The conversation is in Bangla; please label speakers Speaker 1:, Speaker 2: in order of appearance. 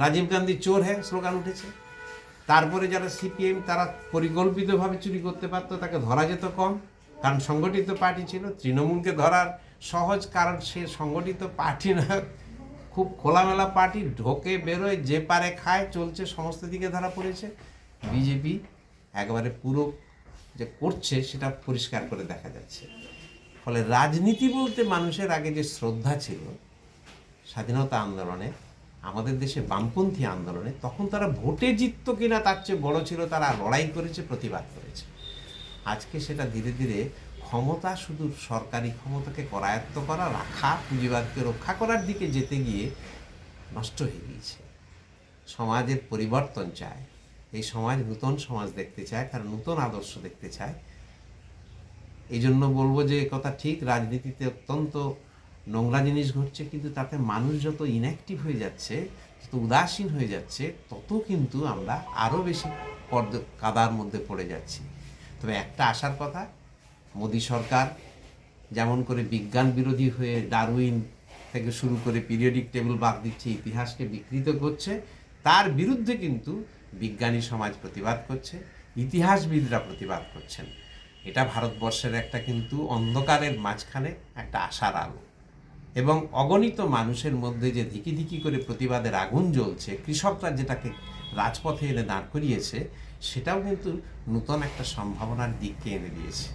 Speaker 1: রাজীব গান্ধী চোর হ্যাঁ স্লোগান উঠেছে। তারপরে যারা সিপিএম, তারা পরিকল্পিতভাবে চুরি করতে পারতো, তাকে ধরা যেত কম। কারণ সংগঠিত পার্টি ছিল, তৃণমূলকে ধরার সহজ কারণ সে সংগঠিত পার্টি না। খুব খোলামেলা পার্টি, ঢোকে, বেরোয়, যে পারে খায়, চলছে, সমস্ত দিকে ধরা পড়েছে। বিজেপি একবারে পুরো যে করছে, সেটা পরিষ্কার করে দেখা যাচ্ছে। ফলে রাজনীতি বলতে মানুষের আগে যে শ্রদ্ধা ছিল, স্বাধীনতা আন্দোলনে আমাদের দেশে বামপন্থী আন্দোলনে তখন তারা ভোটে জিততো কিনা তার চেয়ে বড় ছিল, তারা লড়াই করেছে, প্রতিবাদ করেছে। আজকে সেটা ধীরে ধীরে ক্ষমতা, শুধু সরকারি ক্ষমতাকে করায়ত্ত করা, রাখা, পুঁজিবাদকে রক্ষা করার দিকে যেতে গিয়ে নষ্ট হয়ে গিয়েছে। সমাজের পরিবর্তন চায়। এই সমাজ নূতন সমাজ দেখতে চায়, তারা নূতন আদর্শ দেখতে চায়। এই জন্য বলব যে কথা ঠিক, রাজনীতিতে অত্যন্ত নোংরা জিনিস ঘটছে, কিন্তু তাতে মানুষ যত ইনঅ্যাক্টিভ হয়ে যাচ্ছে, যত উদাসীন হয়ে যাচ্ছে, তত কিন্তু আমরা আরও বেশি পর্দ, কাদার মধ্যে পড়ে যাচ্ছি। তবে একটা আশার কথা, মোদী সরকার যেমন করে বিজ্ঞান বিরোধী হয়ে ডারউইন থেকে শুরু করে পিরিয়ডিক টেবিল বাদ দিচ্ছে, ইতিহাসকে বিকৃত করছে, তার বিরুদ্ধে কিন্তু বিজ্ঞানী সমাজ প্রতিবাদ করছে, ইতিহাসবিদরা প্রতিবাদ করছেন। এটা ভারতবর্ষের একটা কিন্তু অন্ধকারের মাঝখানে একটা আশার আলো। এবং অগণিত মানুষের মধ্যে যে ধিকি ধিকি করে প্রতিবাদের আগুন জ্বলছে, কৃষকরা যেটাকে রাজপথে এনে দাঁড় করিয়েছে, সেটাও কিন্তু নূতন একটা সম্ভাবনার দিককে এনে দিয়েছে।